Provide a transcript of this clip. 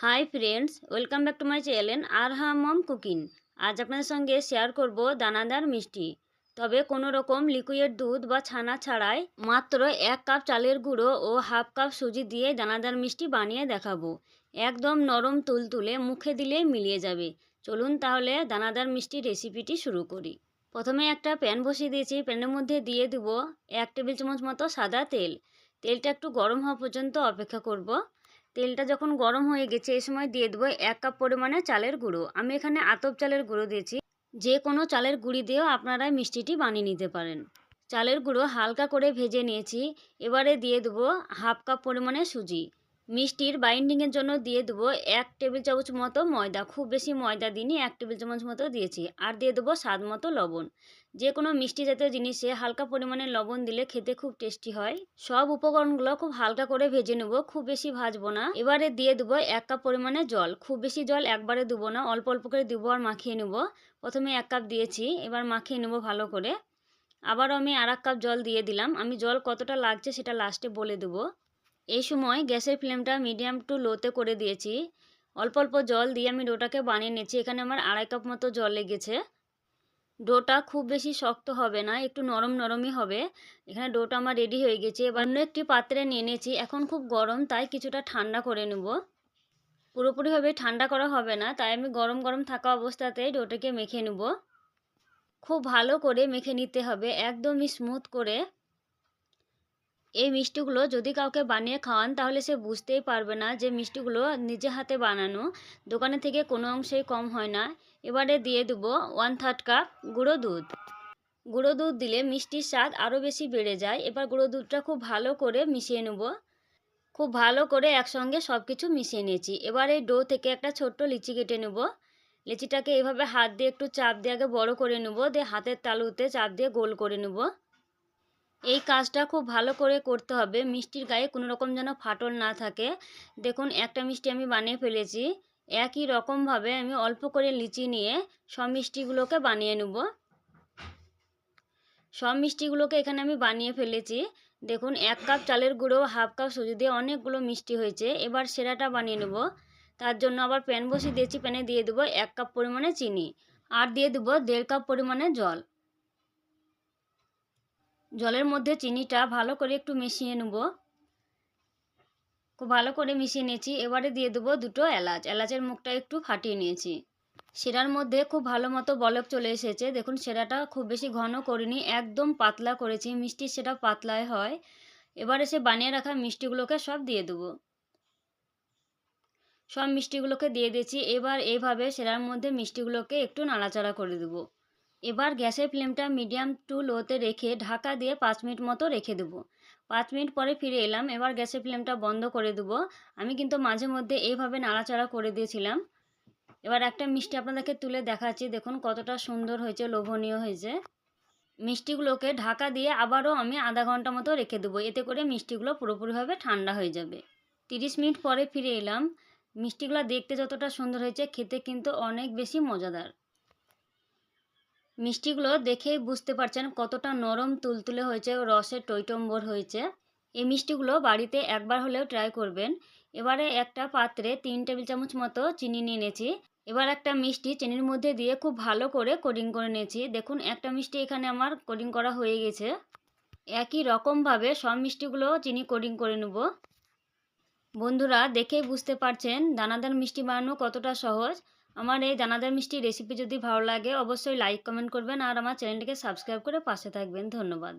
Hi friends welcome back to my channel R Mom cooking আজ আপনাদের সঙ্গে share করব দানাদার মিষ্টি। তবে কোনো রকম লিকুইড দুধ বা ছানা ছাড়াই মাত্র এক কাপ চালের গুঁড়ো ও হাফ কাপ সুজি দিয়ে দানাদার মিষ্টি বানিয়ে দেখাবো। একদম নরম তুলতুলে মুখে দিলেই মিলিয়ে যাবে। চলুন তাহলে দানাদার মিষ্টি রেসিপিটি শুরু করি। প্রথমে একটা প্যান বসিয়ে দিয়েছি। প্যানের মধ্যে দিয়ে দেব এক টেবিল চামচ মতো সাদা তেল। তেলটা একটু গরম হওয়া পর্যন্ত অপেক্ষা করব। তেলটা যখন গরম হয়ে গেছে এই সময় দিয়ে দেবো এক কাপ পরিমাণে চালের গুঁড়ো। আমি এখানে আতপ চালের গুঁড়ো দিয়েছি। যে কোনো চালের গুঁড়ি দিয়েও আপনারা মিষ্টিটি বানিয়ে নিতে পারেন। চালের গুঁড়ো হালকা করে ভেজে নিয়েছি। এবারে দিয়ে দেবো হাফ কাপ পরিমাণে সুজি। মিষ্টির বাইন্ডিংয়ের জন্য দিয়ে দেবো এক টেবিল চামচ মতো ময়দা, খুব বেশি ময়দা দিইনি, এক টেবিল চামচ মতো দিয়েছি। আর দিয়ে দেবো স্বাদ মতো লবণ। যে কোনো মিষ্টি জাতীয় জিনিসে হালকা পরিমাণে লবণ দিলে খেতে খুব টেস্টি হয়। সব উপকরণগুলো খুব হালকা করে ভেজে নেব, খুব বেশি ভাজবো না। এবারে দিয়ে দেবো এক কাপ পরিমাণে জল। খুব বেশি জল একবারে দেবো না, অল্প অল্প করে দেবো আর মাখিয়ে নেব। প্রথমে এক কাপ দিয়েছি, এবার মাখিয়ে নেব ভালো করে। আবারও আমি আর কাপ জল দিয়ে দিলাম। আমি জল কতটা লাগছে সেটা লাস্টে বলে দেবো। এই সময় গ্যাসের ফ্লেমটা মিডিয়াম টু লোতে করে দিয়েছি। অল্প অল্প জল দিয়ে আমি ডোটাকে বানিয়ে নিয়েছি এখানে আমার আড়াই কাপ মতো জল লেগেছে। ডোটা খুব বেশি শক্ত হবে না, একটু নরম নরমই হবে। এখানে ডোটা আমার রেডি হয়ে গেছে। এবার অন্য একটি পাত্রে নিয়ে নিয়েছি। এখন খুব গরম, তাই কিছুটা ঠান্ডা করে নেব। পুরোপুরিভাবে ঠান্ডা করা হবে না, তাই আমি গরম গরম থাকা অবস্থাতে ডোটাকে মেখে নেব। খুব ভালো করে মেখে নিতে হবে, একদমই স্মুথ করে। এই মিষ্টিগুলো যদি কাউকে বানিয়ে খাওয়ান, তাহলে সে বুঝতেই পারবে না যে মিষ্টিগুলো নিজে হাতে বানানো। দোকানে থেকে কোনো অংশেই কম হয় না। এবারে দিয়ে দেবো ওয়ান থার্ড কাপ গুঁড়ো দুধ। গুঁড়ো দুধ দিলে মিষ্টির স্বাদ আরও বেশি বেড়ে যায়। এবার গুঁড়ো দুধটা খুব ভালো করে মিশিয়ে নেব। খুব ভালো করে একসঙ্গে সব কিছু মিশিয়ে নিয়েছি। এবার এই ডো থেকে একটা ছোট্ট লিচি কেটে নেব। লিচিটাকে এভাবে হাত দিয়ে একটু চাপ দিয়ে আগে বড়ো করে নেব, দিয়ে হাতের তালুতে চাপ দিয়ে গোল করে নেব। এই কাজটা খুব ভালো করে করতে হবে। মিষ্টির গায়ে কোনো রকম যেন ফাটল না থাকে। দেখুন, একটা মিষ্টি আমি বানিয়ে ফেলেছি। একই রকমভাবে আমি অল্প করে লিচি নিয়ে সব মিষ্টিগুলোকে বানিয়ে নেব। সব মিষ্টিগুলোকে এখানে আমি বানিয়ে ফেলেছি। দেখুন, এক কাপ চালের গুঁড়ো, হাফ কাপ সুজি দিয়ে অনেকগুলো মিষ্টি হয়েছে। এবার সেরাটা বানিয়ে নেব। তার জন্য আবার প্যান বসিয়ে দিয়েছি। প্যানে দিয়ে দেবো এক কাপ পরিমাণে চিনি। আর দিয়ে দেবো দেড় কাপ পরিমাণে জল। জলের মধ্যে চিনিটা ভালো করে একটু মিশিয়ে নেব। খুব ভালো করে মিশিয়ে নিয়েছি। এবারে দিয়ে দেবো দুটো এলাচ। এলাচের মুখটা একটু ফাটিয়ে নিয়েছি। সেরার মধ্যে খুব ভালো মতো বলক চলে এসেছে। দেখুন, সেরাটা খুব বেশি ঘন করিনি, একদম পাতলা করেছি। মিষ্টি সেটা পাতলায় হয়। এবারে সে বানিয়ে রাখা মিষ্টিগুলোকে সব দিয়ে দেবো। সব মিষ্টিগুলোকে দিয়ে দিয়েছি। এবার এইভাবে সেরার মধ্যে মিষ্টিগুলোকে একটু নাড়াচাড়া করে দেবো। এবার গ্যাসের ফ্লেমটা মিডিয়াম টু লোতে রেখে ঢাকা দিয়ে পাঁচ মিনিট মতো রেখে দেবো। পাঁচ মিনিট পরে ফিরে এলাম, এবার গ্যাসের ফ্লেমটা বন্ধ করে দেবো। আমি কিন্তু মাঝে মধ্যে এইভাবে নাড়াচাড়া করে দিয়েছিলাম। এবার একটা মিষ্টি আপনাদেরকে তুলে দেখাচ্ছি। দেখুন কতটা সুন্দর হয়েছে, লোভনীয় হয়েছে। মিষ্টিগুলোকে ঢাকা দিয়ে আবারও আমি আধা ঘণ্টা মতো রেখে দেবো। এতে করে মিষ্টিগুলো পুরোপুরিভাবে ঠান্ডা হয়ে যাবে। তিরিশ মিনিট পরে ফিরে এলাম। মিষ্টিগুলো দেখতে যতটা সুন্দর হয়েছে, খেতে কিন্তু অনেক বেশি মজাদার। মিষ্টিগুলো দেখেই বুঝতে পারছেন কতটা নরম তুলতুলে হয়েছে ও রসের টইটম্বর হয়েছে। এই মিষ্টিগুলো বাড়িতে একবার হলেও ট্রাই করবেন। এবারে একটা পাত্রে তিন টেবিল চামচ মতো চিনি নিয়ে নিয়েছি। এবার একটা মিষ্টি চিনির মধ্যে দিয়ে খুব ভালো করে কোডিং করে নিয়েছি। দেখুন, একটা মিষ্টি এখানে আমার কোডিং করা হয়ে গেছে। একই রকমভাবে সব মিষ্টিগুলো চিনি কোডিং করে নেব। বন্ধুরা, দেখেই বুঝতে পারছেন দানাদার মিষ্টি বানানো কতটা সহজ। আমার এই দানাদার মিষ্টি রেসিপি যদি ভালো লাগে, অবশ্যই লাইক কমেন্ট করবেন আর আমার চ্যানেলটিকে সাবস্ক্রাইব করে পাশে থাকবেন। ধন্যবাদ।